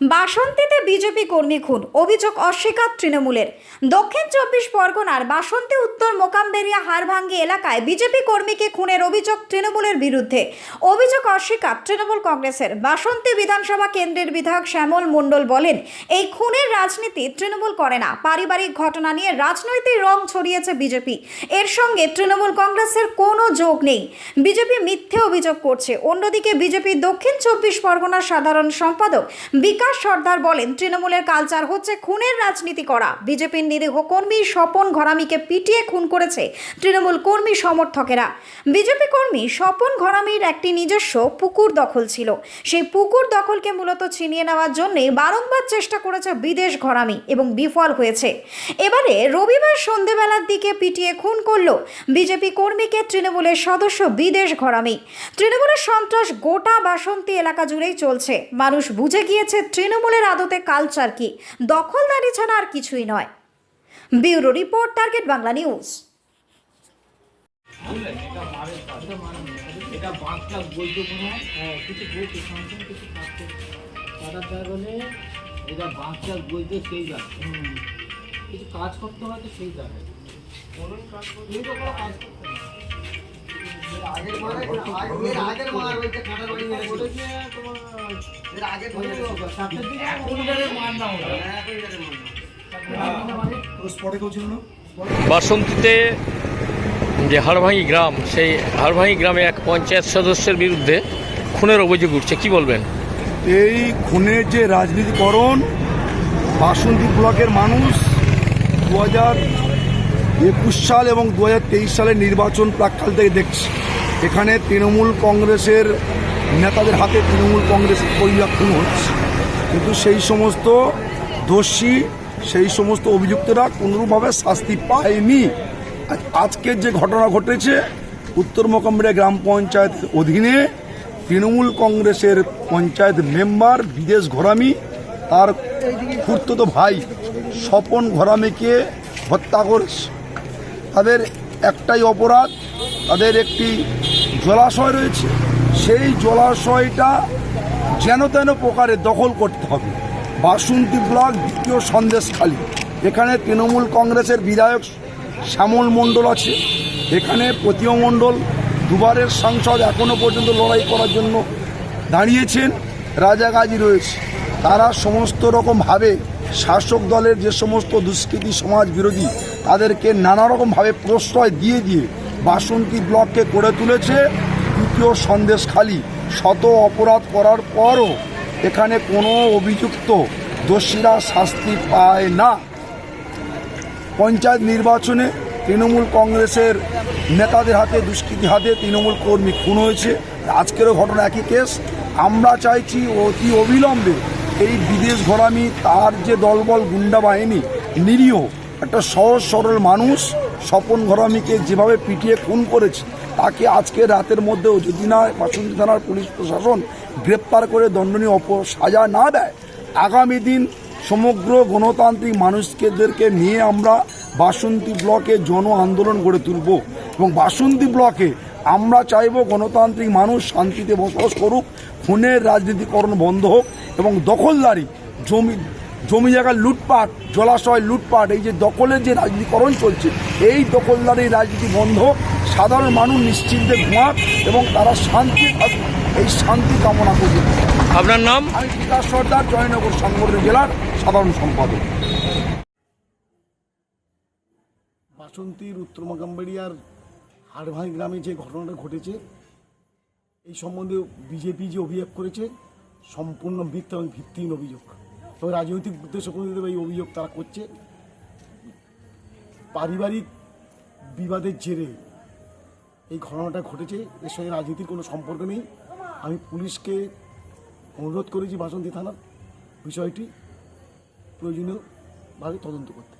বাসন্তীতে BJP কর্মী খুন, অভিযোগ অস্বীকার তৃণমূলের। দক্ষিণ চব্বিশ পরগনার বাসন্তী উত্তর মোকামবেরিয়া হারভাঙ্গি এলাকায় বিজেপি কর্মীকে খুনের অভিযোগ তৃণমূলের বিরুদ্ধে। অভিযোগ অস্বীকার তৃণমূল কংগ্রেসের। বাসন্তী বিধানসভা কেন্দ্রের বিধায়ক শ্যামল মণ্ডল বলেন, এই খুনের রাজনীতি তৃণমূল করে না। পারিবারিক ঘটনা নিয়ে রাজনৈতিক রং ছড়িয়েছে বিজেপি। এর সঙ্গে তৃণমূল কংগ্রেসের কোনো যোগ নেই। বিজেপি মিথ্যে অভিযোগ করছে। অন্যদিকে বিজেপি দক্ষিণ চব্বিশ পরগনার সাধারণ সম্পাদক বিকাশ সর্দার বলেন, তৃণমূলের কালচার হচ্ছে খুনের রাজনীতি করা। বিজেপির নিরীহ কর্মী স্বপন ঘরামিকে পিটিয়ে খুন করেছে তৃণমূল কর্মী সমর্থকেরা। বিজেপি কর্মী স্বপন ঘরামির একটি নিজস্ব পুকুর দখল ছিল। সেই পুকুর দখলকে মূলত ছিনিয়ে নেওয়ার জন্যে বারংবার চেষ্টা করেছে বিদেশ ঘরামি এবং বিফল হয়েছে। এবারে রবিবার সন্ধেবেলার দিকে পিটিয়ে খুন করল বিজেপি কর্মীকে তৃণমূলের সদস্য বিদেশ ঘরামি। তৃণমূলের সন্ত্রাস গোটা বাসন্তী এলাকা জুড়েই চলছে। মানুষ বুঝে গিয়েছে তৃণমূলের আদতে কালচার কি? দখলদারি ছাড়া আর কিছুই নয়। Bureau report Target Bangla news. এটা বাঁচটা বলতে হয় কিছু সেই কাজ করতে হয় তো সেই কাজ করতে। বাসন্তীতে যে হাড়ভাঙি গ্রাম, সেই হাড়ভাঙি গ্রামে এক পঞ্চায়েত সদস্যের বিরুদ্ধে খুনের অভিযোগ উঠছে, কি বলবেন? এই খুনের যে রাজনীতিকরণ, বাসন্তী ব্লকের মানুষ দু হাজার একুশ সাল এবং দু হাজার তেইশ সালের নির্বাচন প্রাককাল থেকে দেখছি। এখানে তৃণমূল কংগ্রেসের নেতাদের হাতে তৃণমূল কংগ্রেস কর্মীরা খুন হচ্ছে। কিন্তু সেই সমস্ত দোষী, সেই সমস্ত অভিযুক্তরা কোনোরূপভাবে শাস্তি পায়নি। আজকের যে ঘটনা ঘটেছে, উত্তর মোকামবিরা গ্রাম পঞ্চায়েতের অধীনে তৃণমূল কংগ্রেসের পঞ্চায়েত মেম্বার বিদেশ ঘরামি, তার খুর্ততো ভাই স্বপন ঘরামিকে হত্যা করেছে। তাদের একটাই অপরাধ, তাদের একটি জলাশয় রয়েছে, সেই জলাশয়টা যেন তেন প্রকারে দখল করতে হবে। বাসন্তী ব্লক দ্বিতীয় সন্দেশখালী, এখানে তৃণমূল কংগ্রেসের বিধায়ক শ্যামল মণ্ডল আছে। এখানে প্রতিয় মণ্ডল দুবারের সাংসদ এখনও পর্যন্ত লড়াই করার জন্য দাঁড়িয়েছেন, রাজা গাজী রয়েছে। তারা সমস্ত রকমভাবে শাসক দলের যে সমস্ত দুষ্কৃতী সমাজ বিরোধী, তাদেরকে নানা রকমভাবে প্রশ্রয় দিয়ে দিয়ে বাসন্তী ব্লককে করে তুলেছে দ্বিতীয় সন্দেশখালী শত অপরাধ করার পরও এখানে কোনো অভিযুক্ত দোষীরা শাস্তি পায় না। পঞ্চায়েত নির্বাচনে তৃণমূল কংগ্রেসের নেতাদের হাতে, দুষ্কৃতী হাতে তৃণমূল কর্মী খুন হয়েছে। আজকেরও ঘটনা একই কেস। আমরা চাইছি অতি অবিলম্বে এই বিদেশ ঘরামি, তার যে দলবল গুন্ডা বাহিনী, নিরীহ, একটা সহজ সরল মানুষ স্বপন ঘরামিকে যেভাবে পিটিয়ে খুন করেছে, তাকে আজকে রাতের মধ্যেও যদি না বাসন্তী থানার পুলিশ প্রশাসন গ্রেপ্তার করে দণ্ডনীয় অপ, সাজা না দেয়, আগামী দিন সমগ্র গণতান্ত্রিক মানুষকেদেরকে নিয়ে আমরা বাসন্তী ব্লকে জন আন্দোলন গড়ে তুলব এবং বাসন্তী ব্লকে আমরা চাইব গণতান্ত্রিক মানুষ শান্তিতে বসবাস করুক খুনের রাজনীতিকরণ বন্ধ হোক এবং দখলদারি জমি জমি জায়গার লুটপাট জলাশয় লুটপাট এই যে দখলের যে রাজনীতিকরণ চলছে এই দখলদারি রাজনীতি বন্ধ সাধারণ মানুষ নিশ্চিন্তে ঘুমাক এবং তারা শান্তি এই শান্তি কামনা করি আপনার নাম? আমি বিকাশ সর্দার জয়নগর সংগঠন জেলার সাধারণ সম্পাদক। বাসন্তীর উত্তর মাগাম্বাড়িয়ার হাড়ভাই গ্রামে যে ঘটনাটা ঘটেছে এই সম্বন্ধে বিজেপি যে অভিযোগ করেছে সম্পূর্ণ মিথ্যা এবং ভিত্তিহীন অভিযোগ। তবে রাজনৈতিক উদ্দেশ্য প্রণোদিত এই অভিযোগ তারা করছে। পারিবারিক বিবাদের জেরে এই ঘটনাটা ঘটেছে, এর সঙ্গে রাজনীতির কোনো সম্পর্ক নেই। আমি পুলিশকে অনুরোধ করেছি বাসন্তী থানার বিষয়টি প্রয়োজনীয়ভাবে তদন্ত করতে।